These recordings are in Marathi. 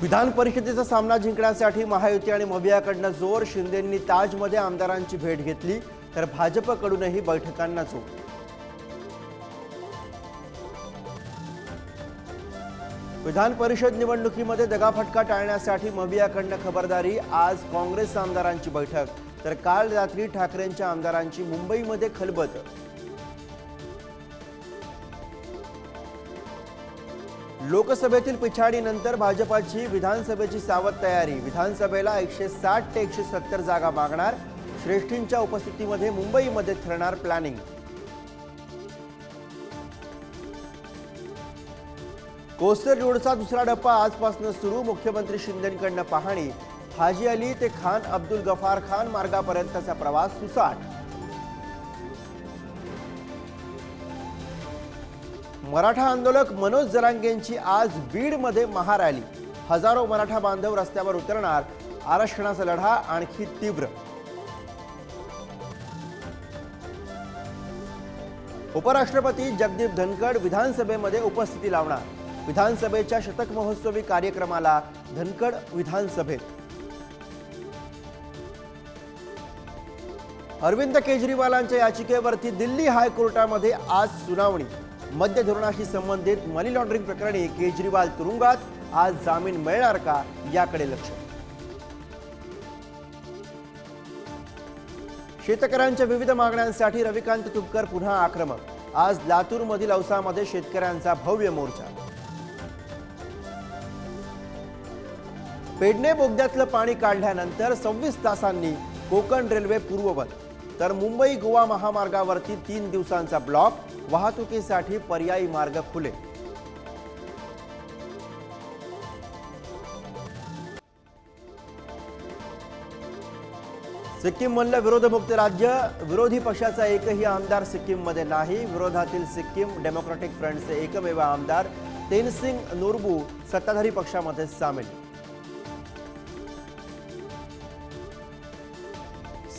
विधान परिषदेचा सामना जिंकण्यासाठी महायुती आणि मवियाकडनं जोर शिंदेंनी ताजमध्ये आमदारांची भेट घेतली तर भाजपकडूनही बैठकांना जोर. विधान परिषद निवडणुकीमध्ये दगाफटका टाळण्यासाठी मवियाकडनं खबरदारी आज काँग्रेस आमदारांची बैठक. तर काल रात्री ठाकरेंच्या आमदारांची मुंबईमध्ये खलबत. लोकसभेतील पिछाडीनंतर भाजपाची विधानसभेची सावध तयारी. विधानसभेला एकशे साठ ते एकशे सत्तर जागा मागणार. श्रेष्ठींच्या उपस्थितीमध्ये मुंबईमध्ये ठरणार प्लॅनिंग कोस्टर रोडचा दुसरा डप्पा आजपासून सुरू. मुख्यमंत्री शिंदेकडनं पाहणी. हाजी अली ते खान अब्दुल गफार खान मार्गापर्यंतचा प्रवास सुसाट मराठा आंदोलक मनोज जरांगेंची आज बीडमध्ये महारॅली. हजारो मराठा बांधव रस्त्यावर उतरणार आरक्षणाचा लढा आणखी तीव्र. उपराष्ट्रपती जगदीप धनखड विधानसभेमध्ये उपस्थिती लावणार. विधानसभेच्या शतक महोत्सवी कार्यक्रमाला धनखड विधानसभेत. अरविंद केजरीवालांच्या याचिकेवरती दिल्ली हायकोर्टामध्ये आज सुनावणी. मद्य धोरणाशी संबंधित मनी लॉन्ड्रिंग प्रकरणी केजरीवाल तुरुंगात. आज जामीन मिळणार का? याकडे लक्ष. शेतकऱ्यांच्या विविध मागण्यांसाठी रविकांत तुपकर पुन्हा आक्रमक. आज लातूरमधील औसामध्ये शेतकऱ्यांचा भव्य मोर्चा. पेडणे बोगद्यातलं पाणी काढल्यानंतर सव्वीस तासांनी कोकण रेल्वे पूर्ववत. तर मुंबई गोवा महामार्गावरती तीन दिवसांचा ब्लॉक वाहतुकीसाठी पर्यायी मार्ग खुले. सिक्कीममधलं विरोधमुक्त राज्य विरोधी पक्षाचा एकही आमदार सिक्कीममध्ये नाही. विरोधातील सिक्कीम डेमोक्रॅटिक फ्रंटचे एकमेव आमदार तेनसिंग नोरबू सत्ताधारी पक्षामध्ये सामील.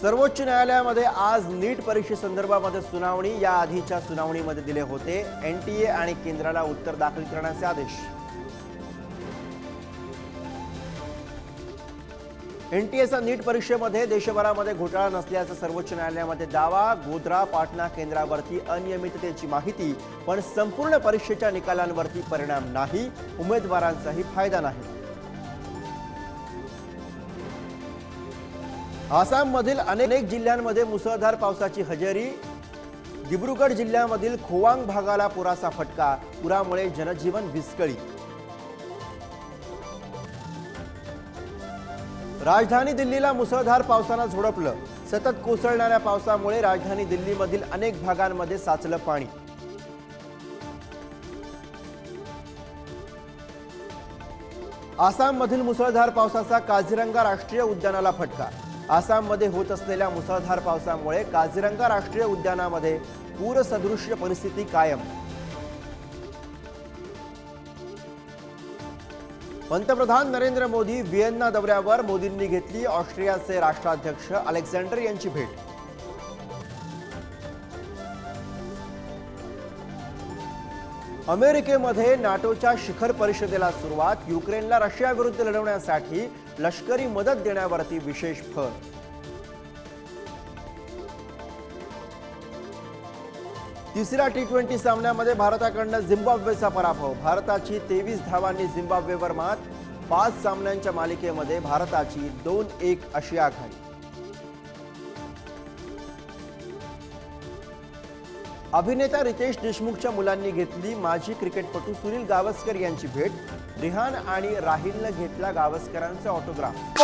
सर्वोच्च न्यायालयामध्ये आज नीट परीक्षेसंदर्भामध्ये सुनावणी या आधीच्या सुनावणीमध्ये दिले होते. एनटीए आणि केंद्राला उत्तर दाखल करण्याचे आदेश. एनटीएचा नीट परीक्षेमध्ये देशभरामध्ये घोटाळा नसल्याचा सर्वोच्च न्यायालयामध्ये दावा. गोध्रा पाटणा केंद्रावरती अनियमिततेची माहिती पण संपूर्ण परीक्षेच्या निकालांवरती परिणाम नाही. उमेदवारांचाही फायदा नाही. आसाममधील अनेक जिल्ह्यांमध्ये मुसळधार पावसाची हजेरी. दिब्रुगड जिल्ह्यामधील खोवांग भागाला पुराचा फटका पुरामुळे जनजीवन विस्कळीत. राजधानी दिल्लीला मुसळधार पावसानं झोडपलं. सतत कोसळणाऱ्या पावसामुळे राजधानी दिल्लीमधील अनेक भागांमध्ये साचलं पाणी. आसाममधील मुसळधार पावसाचा काझिरंगा राष्ट्रीय उद्यानाला फटका. आसाममध्ये होत असलेल्या मुसळधार पावसामुळे काझिरंगा राष्ट्रीय उद्यानामध्ये पूरसदृश्य परिस्थिती कायम. पंतप्रधान नरेंद्र मोदी व्हिएन्ना दौऱ्यावर मोदींनी घेतली ऑस्ट्रियाचे राष्ट्राध्यक्ष अलेक्झांडर यांची भेट. अमेरिकेमध्ये नाटोच्या शिखर परिषदेला सुरुवात युक्रेनला रशियाविरुद्ध लढवण्यासाठी लष्करी मदत देण्यावरती विशेष भर. तिसऱ्या टी ट्वेंटी सामन्यामध्ये भारताकडनं झिम्बाब्वेचा पराभव. भारताची तेवीस धावांनी झिम्बाब्वेवर मात. पाच सामन्यांच्या मालिकेमध्ये भारताची दोन एक अशी आघाडी. अभिनेता रितेश देशमुखच्या मुलांनी घेतली माजी क्रिकेटपटू सुनील गावस्कर यांची भेट. रिहान आणि राहिलनं घेतला गावस्करांचा ऑटोग्राफ.